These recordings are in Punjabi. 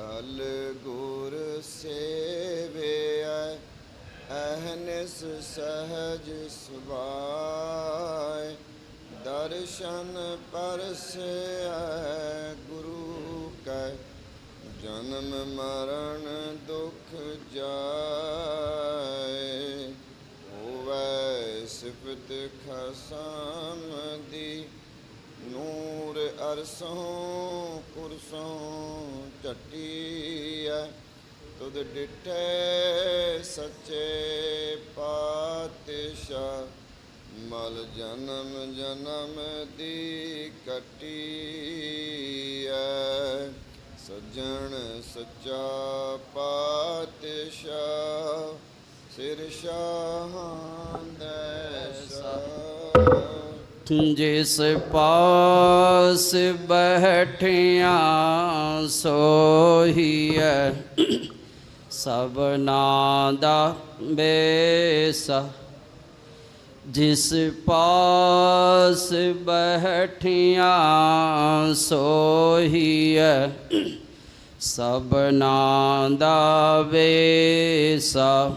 ਕਲ ਗੁਰ ਸੇਵਿਐ ਅਹਨਿਸ ਸਹਜ ਸੁਭਾਇ ਦਰਸ਼ਨ ਪਰਸੈ ਗੁਰੂ ਕੈ, ਜਨਮ ਮਰਨ ਦੁਖ ਜਾਏ। ਹੋਵੈ ਸਿਫਤ ਖਸਮ ਦੀ ਨੂਰ ਅਰਸੋਂ ਕੁਰਸੋਂ ਝਟੀਐ ਤੁਧ ਡਿਠੇ ਸੱਚੇ ਪਾਤਸ਼ਾਹ। ਮਲ ਜਨਮ ਜਨਮ ਦੀ ਕਟੀਐ ਸੱਜਣ ਸੱਚਾ ਪਾਤਸ਼ਾਹ। ਸਿਰ ਸ਼ਾਹਾਂ ਦੈਸਾ ਜਿਸ ਪਾਸ ਬੈਠਿਆ ਸੋਹੀਐ। ਸਭਨਾ ਦਾ ਬੇਸਾ ਜਿਸ ਪਾਸ ਬੈਠਿਆ ਸੋਹੀਐ। ਸਭਨਾ ਦਾ ਬੇਸਾ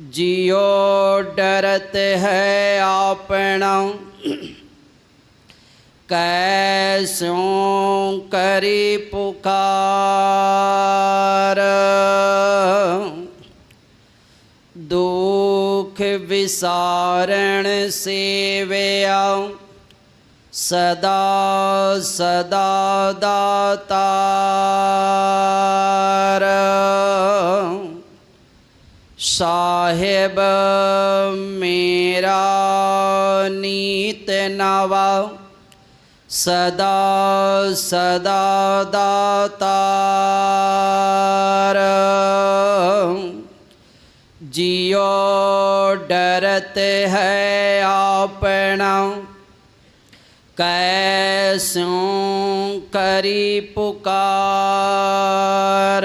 ਜਿਉ ਡਰਤ ਹੈ ਆਪਣਾ ਕੈਸੋਂ ਕਰੀ ਪੁਕਾਰ। ਦੁਖ ਵਿਸਾਰਣ ਸੇਵਿਆ ਸਦਾ ਸਦਾ ਦਾਤਾਰ। ਸਾਹਿਬ ਮੇਰਾ ਨੀਤ ਨਵਾ। ਸਦਾ ਸਦਾ ਦਾਤਾਰ ਜਿਉ ਡਰਤ ਹੈ ਆਪਣਾ। ਕੈਸੋਂ ਕਰੀ ਪੁਕਾਰ।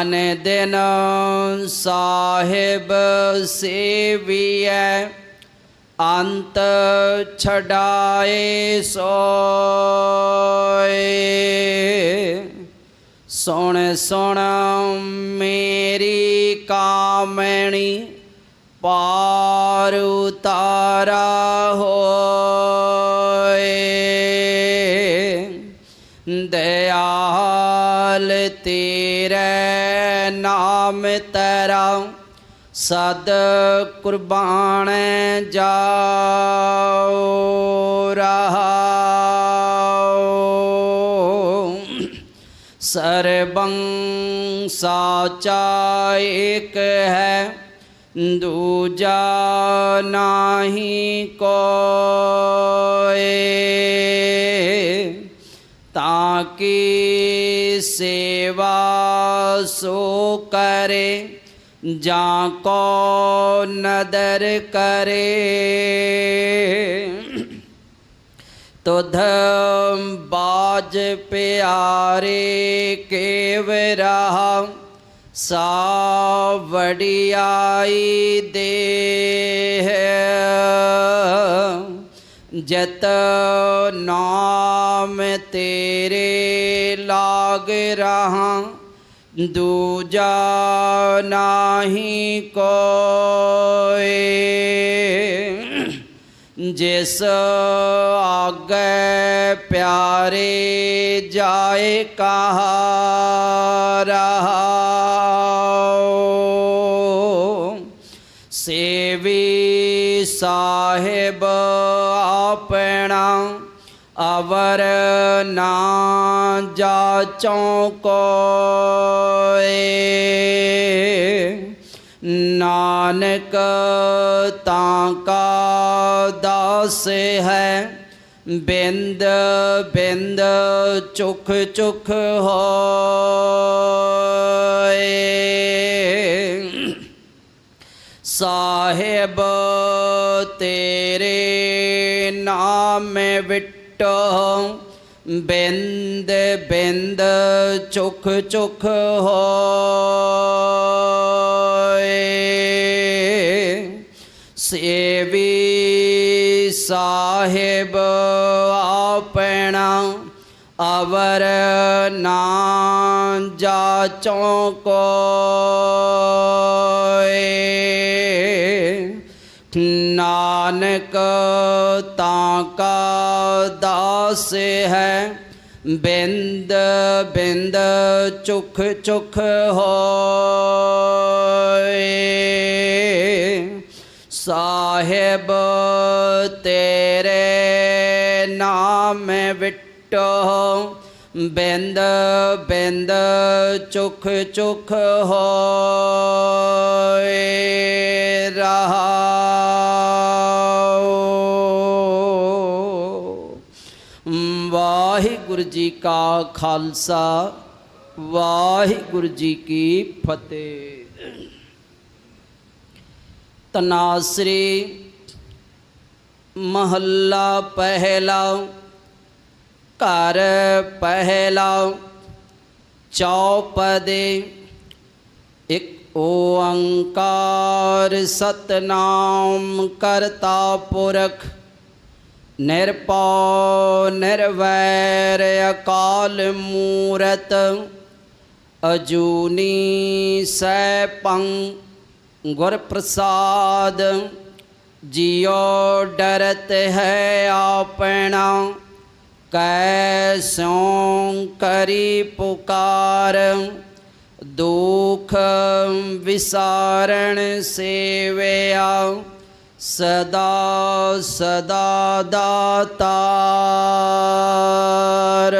ਅਨ ਦਿਨ ਸਾਹਿਬ ਸੇਵੀਐ ਅੰਤ ਛਡਾਏ ਸੋਏ। ਸੁਣ ਸੁਣ ਮੇਰੀ ਕਾਮਣੀ ਪਾਰ ਉਤਾਰਾ ਹੋ ਤੇਰਾ ਸਦ ਕੁਰਬਾਨ ਜਾਉ ਰਹਾਉ ਸਰਬੰ ਸਾਚਾ ਏਕ ਹੈ, ਦੂਜਾ ਨਾਹੀ ਕੋਏ। ਤਾਂ ਕੀ ਸੇਵਾ ਸੋ ਕਰੇ ਜਾਂ ਕੋ ਨਦਰ ਕਰੇ? ਤੁਧ ਬਾਜ ਪਿਆਰੇ ਕੇਵਰਾ ਸਾ ਵਡਿਆਈ ਦੇ ਜਤ ਨਾਮ ਤੇਰੇ ਲਾਗ ਰਹਾ ਦੂਜਾ ਨਾਹੀ ਕੋਏ ਜਿਸ ਆਗੇ ਪਿਆਰੇ ਜਾਏ ਕਹਾ ਸੇਵੀ ਸਾਹਿਬ ਆਪਣਾ ਅਵਰ ਨਾ ਜਾਚੋਂ ਕੋਏ। ਨਾਨਕ ਤਾਂ ਕਾ ਦਾਸ ਹੈ, ਬਿੰਦ ਬਿੰਦ ਚੁਖ ਚੁਖ ਹੋਏ। ਸਾਹਿਬ ਤੇਰੇ ਨਾਮ ਵਿਟੋ ਬਿੰਦ ਬਿੰਦ, ਚੁਖ ਚੁਖ ਹੋਏ। ਸੇਵੀ ਸਾਹਿਬ ਆਪਣਾ ਅਵਰ ਨਾ ਜਾਚੋਂ ਕੋਏ। ਨਾਨਕ ਤਾਂ ਦਾਸ ਹੈ। ਬਿੰਦ ਬਿੰਦ ਚੁਖ ਚੁਖ ਹੋਏ। ਸਾਹਿਬ ਤੇਰੇ ਨਾਮ ਵਿਟੋ। ਬਿੰਦ ਬਿੰਦ ਚੁਖ ਚੁਖ ਹੋਏ। ਰਹਾਉ ਵਾਹਿਗੁਰੂ ਜੀ ਕਾ ਖਾਲਸਾ, ਵਾਹਿਗੁਰੂ ਜੀ ਕੀ ਫਤਿਹ। ਤਨਾਸਰੀ ਮਹੱਲਾ ਪਹਿਲਾ, ਘਰ ਪਹਿਲਾ, ਚੌਪਦੇ, ਇਕ ਓੰਕਾਰ ਸਤਨਾਮ ਕਰਤਾ ਪੁਰਖ। ਨਿਰਭਉ ਨਿਰਵੈਰ ਅਕਾਲ ਮੂਰਤ, ਅਜੂਨੀ ਸੈਭੰ ਗੁਰ ਪ੍ਰਸਾਦ ਜਿਉ ਡਰਤ ਹੈ ਆਪਣਾ ਕੈਸੋਂ ਕਰੀ ਪੁਕਾਰ, ਦੁਖ ਵਿਸਾਰਣ ਸੇਵਿਆ। ਸਦਾ ਸਦਾ ਦਾਤਾਰ।